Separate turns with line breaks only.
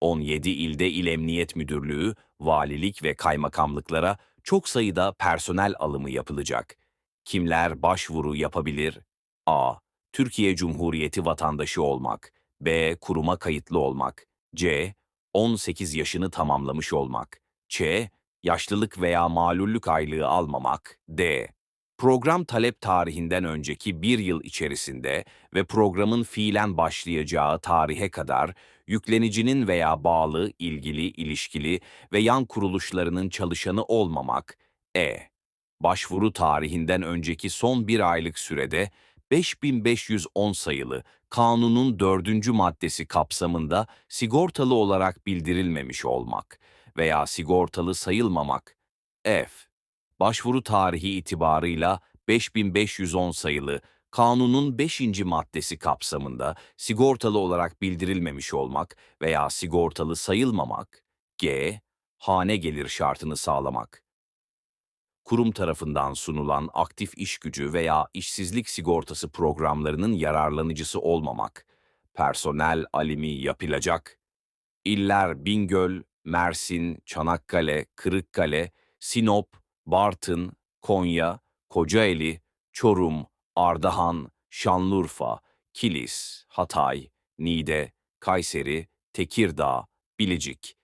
17 ilde İl Emniyet Müdürlüğü, valilik ve kaymakamlıklara çok sayıda personel alımı yapılacak. Kimler başvuru yapabilir? A. Türkiye Cumhuriyeti vatandaşı olmak. B. Kuruma kayıtlı olmak. C. 18 yaşını tamamlamış olmak. Ç. Yaşlılık veya malullük aylığı almamak. D. Program talep tarihinden önceki bir yıl içerisinde ve programın fiilen başlayacağı tarihe kadar yüklenicinin veya bağlı, ilgili, ilişkili ve yan kuruluşlarının çalışanı olmamak. E. Başvuru tarihinden önceki son bir aylık sürede 5510 sayılı kanunun dördüncü maddesi kapsamında sigortalı olarak bildirilmemiş olmak veya sigortalı sayılmamak. F. Başvuru tarihi itibarıyla 5510 sayılı kanunun 5. maddesi kapsamında sigortalı olarak bildirilmemiş olmak veya sigortalı sayılmamak. G. Hane gelir şartını sağlamak kurum tarafından sunulan aktif iş gücü veya işsizlik sigortası programlarının yararlanıcısı olmamak, personel alimi yapılacak, İller Bingöl, Mersin, Çanakkale, Kırıkkale, Sinop, Bartın, Konya, Kocaeli, Çorum, Ardahan, Şanlıurfa, Kilis, Hatay, Niğde, Kayseri, Tekirdağ, Bilecik,